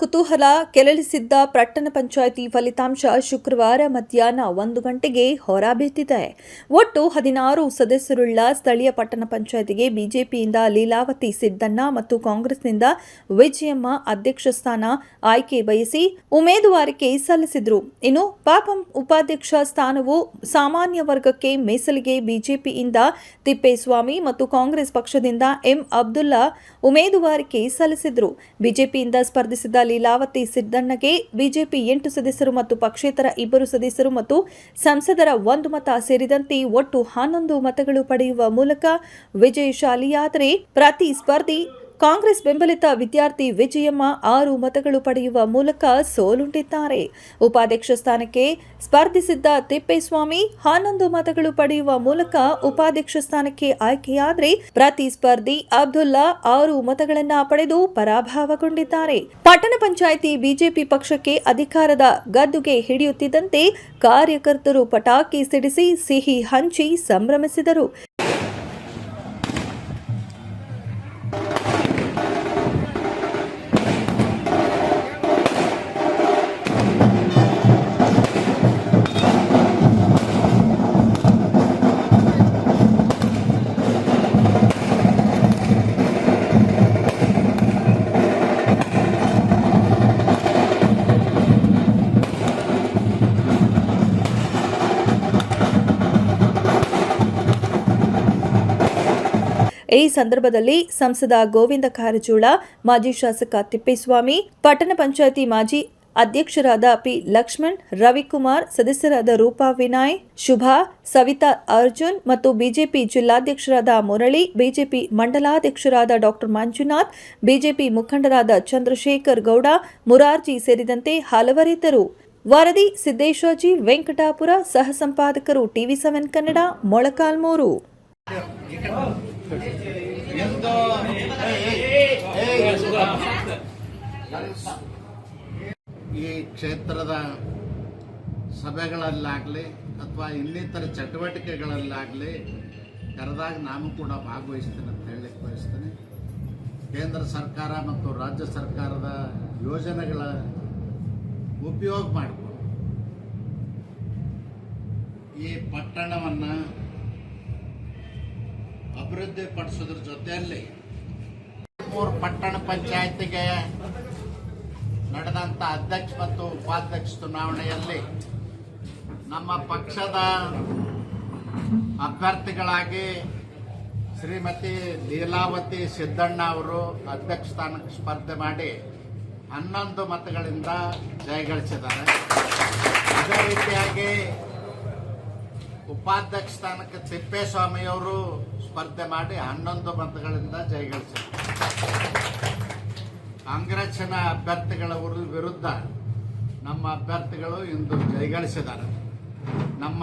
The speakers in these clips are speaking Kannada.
ಕುತೂಹಲ ಕೆರಳಿಸಿದ್ದ ಪಟ್ಟಣ ಪಂಚಾಯಿತಿ ಫಲಿತಾಂಶ ಶುಕ್ರವಾರ ಮಧ್ಯಾಹ್ನ ಒಂದು ಗಂಟೆಗೆ ಹೊರಬಿದ್ದಿದೆ ಒಟ್ಟು ಹದಿನಾರು ಸದಸ್ಯರುಳ್ಳ ಸ್ಥಳೀಯ ಪಟ್ಟಣ ಪಂಚಾಯಿತಿಗೆ ಬಿಜೆಪಿಯಿಂದ ಲೀಲಾವತಿ ಸಿದ್ದಣ್ಣ ಮತ್ತು ಕಾಂಗ್ರೆಸ್ನಿಂದ ವಿಜಯಮ್ಮ ಅಧ್ಯಕ್ಷ ಸ್ಥಾನ ಆಯ್ಕೆ ಬಯಸಿ ಉಮೇದುವಾರಿಕೆ ಸಲ್ಲಿಸಿದ್ರು. ಇನ್ನು ಪಾಪಂ ಉಪಾಧ್ಯಕ್ಷ ಸ್ಥಾನವು ಸಾಮಾನ್ಯ ವರ್ಗಕ್ಕೆ ಮೀಸಲಿಗೆ ಬಿಜೆಪಿಯಿಂದ ತಿಪ್ಪೇಸ್ವಾಮಿ ಮತ್ತು ಕಾಂಗ್ರೆಸ್ ಪಕ್ಷದಿಂದ ಎಂ ಅಬ್ದುಲ್ಲಾ ಉಮೇದುವಾರಿಕೆ ಸಲ್ಲಿಸಿದ್ರು. ಬಿಜೆಪಿಯಿಂದ ಸ್ಪರ್ಧಿಸಿದ ಲೀಲಾವತಿ ಸಿದ್ದಣ್ಣಗೆ ಬಿಜೆಪಿ ಎಂಟು ಸದಸ್ಯರು ಮತ್ತು ಪಕ್ಷೇತರ ಇಬ್ಬರು ಸದಸ್ಯರು ಮತ್ತು ಸಂಸದರ ಒಂದು ಮತ ಸೇರಿದಂತೆ ಒಟ್ಟು ಹನ್ನೊಂದು ಮತಗಳು ಪಡೆಯುವ ಮೂಲಕ ವಿಜಯಶಾಲಿಯಾದರೆ ಪ್ರತಿ ಸ್ಪರ್ಧಿ ಕಾಂಗ್ರೆಸ್ ಬೆಂಬಲಿತ ವಿದ್ಯಾರ್ಥಿ ವಿಜಯಮ್ಮ ಆರು ಮತಗಳು ಪಡೆಯುವ ಮೂಲಕ ಸೋಲುಂಡಿದ್ದಾರೆ. ಉಪಾಧ್ಯಕ್ಷ ಸ್ಥಾನಕ್ಕೆ ಸ್ಪರ್ಧಿಸಿದ್ದ ತಿಪ್ಪೇಸ್ವಾಮಿ ಹನ್ನೊಂದು ಮತಗಳು ಪಡೆಯುವ ಮೂಲಕ ಉಪಾಧ್ಯಕ್ಷ ಸ್ಥಾನಕ್ಕೆ ಆಯ್ಕೆಯಾದರೆ ಪ್ರತಿಸ್ಪರ್ಧಿ ಅಬ್ದುಲ್ಲಾ ಆರು ಮತಗಳನ್ನ ಪಡೆದು ಪರಾಭವಗೊಂಡಿದ್ದಾರೆ. ಪಟ್ಟಣ ಪಂಚಾಯಿತಿ ಬಿಜೆಪಿ ಪಕ್ಷಕ್ಕೆ ಅಧಿಕಾರದ ಗದ್ದುಗೆ ಹಿಡಿಯುತ್ತಿದ್ದಂತೆ ಕಾರ್ಯಕರ್ತರು ಪಟಾಕಿ ಸಿಡಿಸಿ ಸಿಹಿ ಹಂಚಿ ಸಂಭ್ರಮಿಸಿದರು. ಈ ಸಂದರ್ಭದಲ್ಲಿ ಸಂಸದ ಗೋವಿಂದ ಕಾರಜೋಳ, ಮಾಜಿ ಶಾಸಕ ತಿಪ್ಪೇಸ್ವಾಮಿ, ಪಟ್ಟಣ ಪಂಚಾಯಿತಿ ಮಾಜಿ ಅಧ್ಯಕ್ಷರಾದ ಪಿ ಲಕ್ಷ್ಮಣ್, ರವಿಕುಮಾರ್, ಸದಸ್ಯರಾದ ರೂಪಾ ವಿನಾಯ್, ಶುಭಾ, ಸವಿತಾ ಅರ್ಜುನ್ ಮತ್ತು ಬಿಜೆಪಿ ಜಿಲ್ಲಾಧ್ಯಕ್ಷರಾದ ಮುರಳಿ, ಬಿಜೆಪಿ ಮಂಡಲಾಧ್ಯಕ್ಷರಾದ ಡಾಕ್ಟರ್ ಮಂಜುನಾಥ್, ಬಿಜೆಪಿ ಮುಖಂಡರಾದ ಚಂದ್ರಶೇಖರ್ ಗೌಡ, ಮುರಾರ್ಜಿ ಸೇರಿದಂತೆ ಹಲವರಿದ್ದರು. ವರದಿ ಸಿದ್ದೇಶ್ವರ್ಜಿ, ವೆಂಕಟಾಪುರ, ಸಹ ಸಂಪಾದಕರು ಟಿವಿ ಸೆವೆನ್ ಕನ್ನಡ, ಮೊಳಕಾಲ್ಮೂರು. ಈ ಕ್ಷೇತ್ರದ ಸಭೆಗಳಲ್ಲಾಗಲಿ ಅಥವಾ ಇನ್ನಿತರ ಚಟುವಟಿಕೆಗಳಲ್ಲಾಗಲಿ ಕರೆದಾಗ ನಾನು ಕೂಡ ಭಾಗವಹಿಸ್ತೇನೆ ಅಂತ ಹೇಳಲಿಕ್ಕೆ ಬಯಸ್ತೇನೆ ಕೇಂದ್ರ ಸರ್ಕಾರ ಮತ್ತು ರಾಜ್ಯ ಸರ್ಕಾರದ ಯೋಜನೆಗಳ ಉಪಯೋಗ ಮಾಡಿಕೊಂಡು ಈ ಪಟ್ಟಣವನ್ನು ಅಭಿವೃದ್ಧಿ ಪಡಿಸೋದ್ರ ಜೊತೆಯಲ್ಲಿ ಮೂರು ಪಟ್ಟಣ ಪಂಚಾಯತಿಗೆ ನಡೆದಂಥ ಅಧ್ಯಕ್ಷ ಮತ್ತು ಉಪಾಧ್ಯಕ್ಷ ಚುನಾವಣೆಯಲ್ಲಿ ನಮ್ಮ ಪಕ್ಷದ ಅಭ್ಯರ್ಥಿಗಳಾಗಿ ಶ್ರೀಮತಿ ಲೀಲಾವತಿ ಸಿದ್ದಣ್ಣ ಅವರು ಅಧ್ಯಕ್ಷ ಸ್ಥಾನಕ್ಕೆ ಸ್ಪರ್ಧೆ ಮಾಡಿ ಹನ್ನೊಂದು ಮತಗಳಿಂದ ಜಯಗಳಿಸಿದ್ದಾರೆ. ಅದೇ ರೀತಿಯಾಗಿ ಉಪಾಧ್ಯಕ್ಷ ಸ್ಥಾನಕ್ಕೆ ತಿಪ್ಪೇಸ್ವಾಮಿಯವರು ಸ್ಪರ್ಧೆ ಮಾಡಿ ಹನ್ನೊಂದು ಮತಗಳಿಂದ ಜಯಗಳಿಸಿದರು. ಕಾಂಗ್ರೆಸ್ನ ಅಭ್ಯರ್ಥಿಗಳ ವಿರುದ್ಧ ನಮ್ಮ ಅಭ್ಯರ್ಥಿಗಳು ಇಂದು ಜಯಗಳಿಸಿದ್ದಾರೆ. ನಮ್ಮ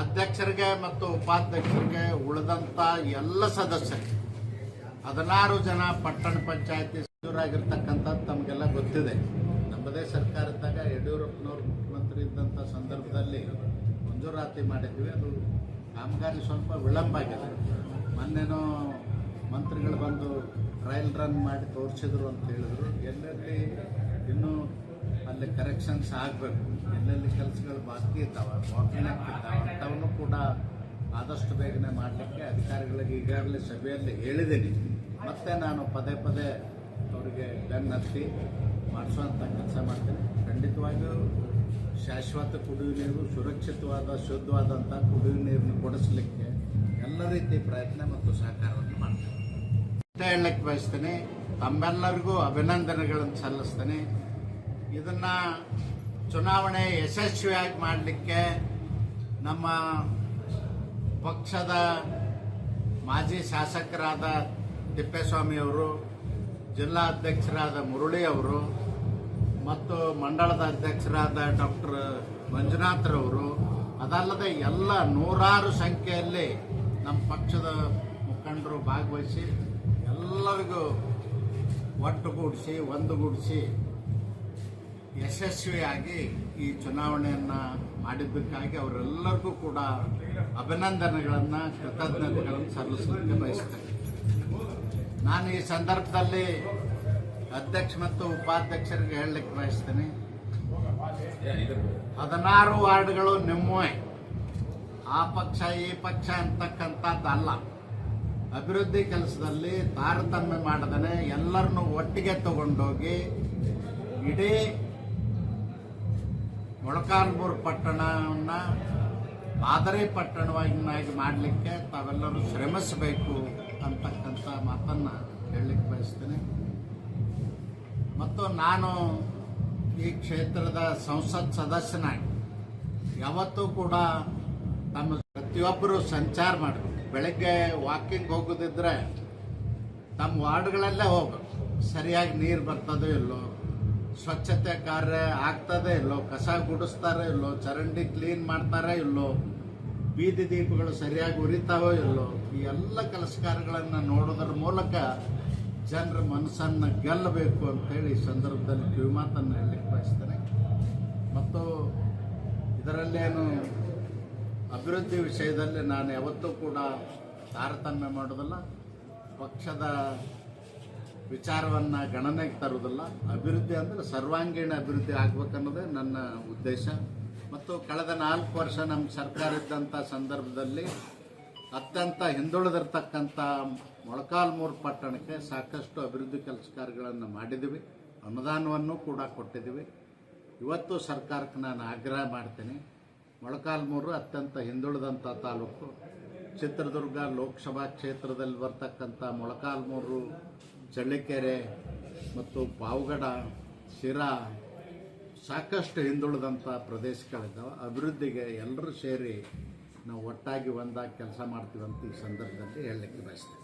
ಅಧ್ಯಕ್ಷರಿಗೆ ಮತ್ತು ಉಪಾಧ್ಯಕ್ಷರಿಗೆ ಉಳಿದಂಥ ಎಲ್ಲ ಸದಸ್ಯರಿಗೆ ಹದಿನಾರು ಜನ ಪಟ್ಟಣ ಪಂಚಾಯತಿ ಸಚಿವರಾಗಿರ್ತಕ್ಕಂಥದ್ದು ತಮಗೆಲ್ಲ ಗೊತ್ತಿದೆ. ನಮ್ಮದೇ ಸರ್ಕಾರ ಇದ್ದಾಗ ಯಡಿಯೂರಪ್ಪನವರು ಮುಖ್ಯಮಂತ್ರಿ ಇದ್ದಂಥ ಸಂದರ್ಭದಲ್ಲಿ ಮಂಜೂರಾತಿ ಮಾಡಿದ್ವಿ. ಅದು ಕಾಮಗಾರಿ ಸ್ವಲ್ಪ ವಿಳಂಬ ಆಗಿದೆ ಮೊನ್ನೆನೋ ಮಂತ್ರಿಗಳು ಬಂದು ಟ್ರಯಲ್ ರನ್ ಮಾಡಿ ತೋರಿಸಿದ್ರು ಅಂತ ಹೇಳಿದ್ರು. ಎಲ್ಲೆಲ್ಲಿ ಇನ್ನೂ ಅಲ್ಲಿ ಕರೆಕ್ಷನ್ಸ್ ಆಗಬೇಕು. ಎಲ್ಲೆಲ್ಲಿ ಕೆಲಸಗಳು ಬಾಕಿ ಇದ್ದಾವೆ ಬಾಟ್ಲ್ನೆಕ್ ಇದ್ದಾವೆ ಅಂಥವನ್ನು ಕೂಡ ಆದಷ್ಟು ಬೇಗನೆ ಮಾಡಲಿಕ್ಕೆ ಅಧಿಕಾರಿಗಳಿಗೆ ಈಗಾಗಲೇ ಸಭೆಯಲ್ಲಿ ಹೇಳಿದ್ದೀನಿ. ಮತ್ತೆ ನಾನು ಪದೇ ಪದೇ ಅವರಿಗೆ ಬೆನ್ನತ್ತಿ ಮಾಡಿಸುವಂಥ ಕೆಲಸ ಮಾಡ್ತೀನಿ. ಖಂಡಿತವಾಗಿಯೂ ಶಾಶ್ವತ ಕುಡಿಯುವ ನೀರು, ಸುರಕ್ಷಿತವಾದ ಶುದ್ಧವಾದಂಥ ಕುಡಿಯುವ ನೀರನ್ನು ಕೊಡಿಸ್ಲಿಕ್ಕೆ ಎಲ್ಲ ರೀತಿ ಪ್ರಯತ್ನ ಮತ್ತು ಸಹಕಾರವನ್ನು ಮಾಡ್ತೇವೆ. ಅಂತ ಹೇಳಕ್ಕೆ ಬಯಸ್ತೇನೆ, ತಮ್ಮೆಲ್ಲರಿಗೂ ಅಭಿನಂದನೆಗಳನ್ನು ಸಲ್ಲಿಸ್ತೇನೆ. ಇದನ್ನು ಚುನಾವಣೆ ಯಶಸ್ವಿಯಾಗಿ ಮಾಡಲಿಕ್ಕೆ ನಮ್ಮ ಪಕ್ಷದ ಮಾಜಿ ಶಾಸಕರಾದ ತಿಪ್ಪೇಸ್ವಾಮಿಯವರು, ಜಿಲ್ಲಾ ಅಧ್ಯಕ್ಷರಾದ ಮುರಳಿ ಅವರು ಮತ್ತು ಮಂಡಳದ ಅಧ್ಯಕ್ಷರಾದ ಡಾಕ್ಟರ್ ಮಂಜುನಾಥ್ರವರು ಅದಲ್ಲದೆ ಎಲ್ಲ ನೂರಾರು ಸಂಖ್ಯೆಯಲ್ಲಿ ನಮ್ಮ ಪಕ್ಷದ ಮುಖಂಡರು ಭಾಗವಹಿಸಿ ಎಲ್ಲರಿಗೂ ಒಟ್ಟುಗೂಡಿಸಿ ಒಂದುಗೂಡಿಸಿ ಯಶಸ್ವಿಯಾಗಿ ಈ ಚುನಾವಣೆಯನ್ನು ಮಾಡಿದ್ದಕ್ಕಾಗಿ ಅವರೆಲ್ಲರಿಗೂ ಕೂಡ ಅಭಿನಂದನೆಗಳನ್ನು, ಕೃತಜ್ಞತೆಗಳನ್ನು ಸಲ್ಲಿಸಲಿಕ್ಕೆ ಬಯಸ್ತೇನೆ. ನಾನು ಈ ಸಂದರ್ಭದಲ್ಲಿ ಅಧ್ಯಕ್ಷ ಮತ್ತು ಉಪಾಧ್ಯಕ್ಷರಿಗೆ ಹೇಳಲಿಕ್ಕೆ ಬಯಸ್ತೀನಿ. ಹದಿನಾರು ವಾರ್ಡ್ಗಳು ನಿಮ್ಮವೇ. ಆ ಪಕ್ಷ ಈ ಪಕ್ಷ ಅಂತಕ್ಕಂಥದ್ದಲ್ಲ ಅಭಿವೃದ್ಧಿ ಕೆಲಸದಲ್ಲಿ ತಾರತಮ್ಯ ಮಾಡದೇ ಎಲ್ಲರನ್ನು ಒಟ್ಟಿಗೆ ತಗೊಂಡೋಗಿ ಇಡೀ ಮೊಳಕಾಲ್ಮೂರು ಪಟ್ಟಣವನ್ನು ಮಾದರಿ ಪಟ್ಟಣವನ್ನಾಗಿ ಮಾಡಲಿಕ್ಕೆ ತಾವೆಲ್ಲರೂ ಶ್ರಮಿಸಬೇಕು ಅಂತಕ್ಕಂಥ ಮಾತನ್ನು ಹೇಳಲಿಕ್ಕೆ ಬಯಸ್ತೀನಿ. ಮತ್ತು ನಾನು ಈ ಕ್ಷೇತ್ರದ ಸಂಸತ್ ಸದಸ್ಯನಾಗಿ ಯಾವತ್ತೂ ಕೂಡ ನಮ್ಮ ಪ್ರತಿಯೊಬ್ಬರು ಸಂಚಾರ ಮಾಡಬೇಕು. ಬೆಳಗ್ಗೆ ವಾಕಿಂಗ್ ಹೋಗೋದಿದ್ರೆ ತಮ್ಮ ವಾರ್ಡ್ಗಳಲ್ಲೇ ಹೋಗ್ಬೇಕು. ಸರಿಯಾಗಿ ನೀರು ಬರ್ತದೋ ಇಲ್ಲೋ, ಸ್ವಚ್ಛತೆ ಕಾರ್ಯ ಆಗ್ತದೆ ಇಲ್ಲೋ, ಕಸ ಗುಡಿಸ್ತಾರೋ ಇಲ್ಲೋ, ಚರಂಡಿ ಕ್ಲೀನ್ ಮಾಡ್ತಾರೋ ಇಲ್ಲೋ, ಬೀದಿ ದೀಪಗಳು ಸರಿಯಾಗಿ ಉರಿತಾವೋ ಇಲ್ಲೋ, ಈ ಎಲ್ಲ ಕೆಲಸ ಕಾರ್ಯಗಳನ್ನು ನೋಡೋದ್ರ ಮೂಲಕ ಜನರ ಮನಸ್ಸನ್ನು ಗೆಲ್ಲಬೇಕು ಅಂತೇಳಿ ಈ ಸಂದರ್ಭದಲ್ಲಿ ಕಿವಿಮಾತನ್ನು ಹೇಳಲಿಕ್ಕೆ ಬಯಸ್ತೇನೆ. ಮತ್ತು ಇದರಲ್ಲೇನು ಅಭಿವೃದ್ಧಿ ವಿಷಯದಲ್ಲಿ ನಾನು ಯಾವತ್ತೂ ಕೂಡ ತಾರತಮ್ಯ ಮಾಡೋದಲ್ಲ ಪಕ್ಷದ ವಿಚಾರವನ್ನು ಗಣನೆಗೆ ತರುವುದಿಲ್ಲ. ಅಭಿವೃದ್ಧಿ ಅಂದರೆ ಸರ್ವಾಂಗೀಣ ಅಭಿವೃದ್ಧಿ ಆಗ್ಬೇಕನ್ನೋದೇ ನನ್ನ ಉದ್ದೇಶ. ಮತ್ತು ಕಳೆದ ನಾಲ್ಕು ವರ್ಷ ನಮ್ಮ ಸರ್ಕಾರ ಇದ್ದಂಥ ಸಂದರ್ಭದಲ್ಲಿ ಅತ್ಯಂತ ಹಿಂದುಳಿದಿರ್ತಕ್ಕಂಥ ಮೊಳಕಾಲ್ಮೂರು ಪಟ್ಟಣಕ್ಕೆ ಸಾಕಷ್ಟು ಅಭಿವೃದ್ಧಿ ಕೆಲಸ ಕಾರ್ಯಗಳನ್ನು ಮಾಡಿದ್ದೀವಿ ಅನುದಾನವನ್ನು ಕೂಡ ಕೊಟ್ಟಿದ್ದೀವಿ ಇವತ್ತು ಸರ್ಕಾರಕ್ಕೆ ನಾನು ಆಗ್ರಹ ಮಾಡ್ತೀನಿ. ಮೊಳಕಾಲ್ಮೂರು ಅತ್ಯಂತ ಹಿಂದುಳಿದಂಥ ತಾಲೂಕು. ಚಿತ್ರದುರ್ಗ ಲೋಕಸಭಾ ಕ್ಷೇತ್ರದಲ್ಲಿ ಬರ್ತಕ್ಕಂಥ ಮೊಳಕಾಲ್ಮೂರು ಚಳ್ಳಿಕೆರೆ ಮತ್ತು ಪಾವಗಡ, ಶಿರಾ ಸಾಕಷ್ಟು ಹಿಂದುಳಿದಂಥ ಪ್ರದೇಶಗಳಿದ್ದಾವೆ. ಅಭಿವೃದ್ಧಿಗೆ ಎಲ್ಲರೂ ಸೇರಿ ನಾವು ಒಟ್ಟಾಗಿ ಒಂದಾಗಿ ಕೆಲಸ ಮಾಡ್ತೀವಿ ಅಂತ ಈ ಸಂದರ್ಭದಲ್ಲಿ ಹೇಳಲಿಕ್ಕೆ ಬಯಸ್ತೇನೆ.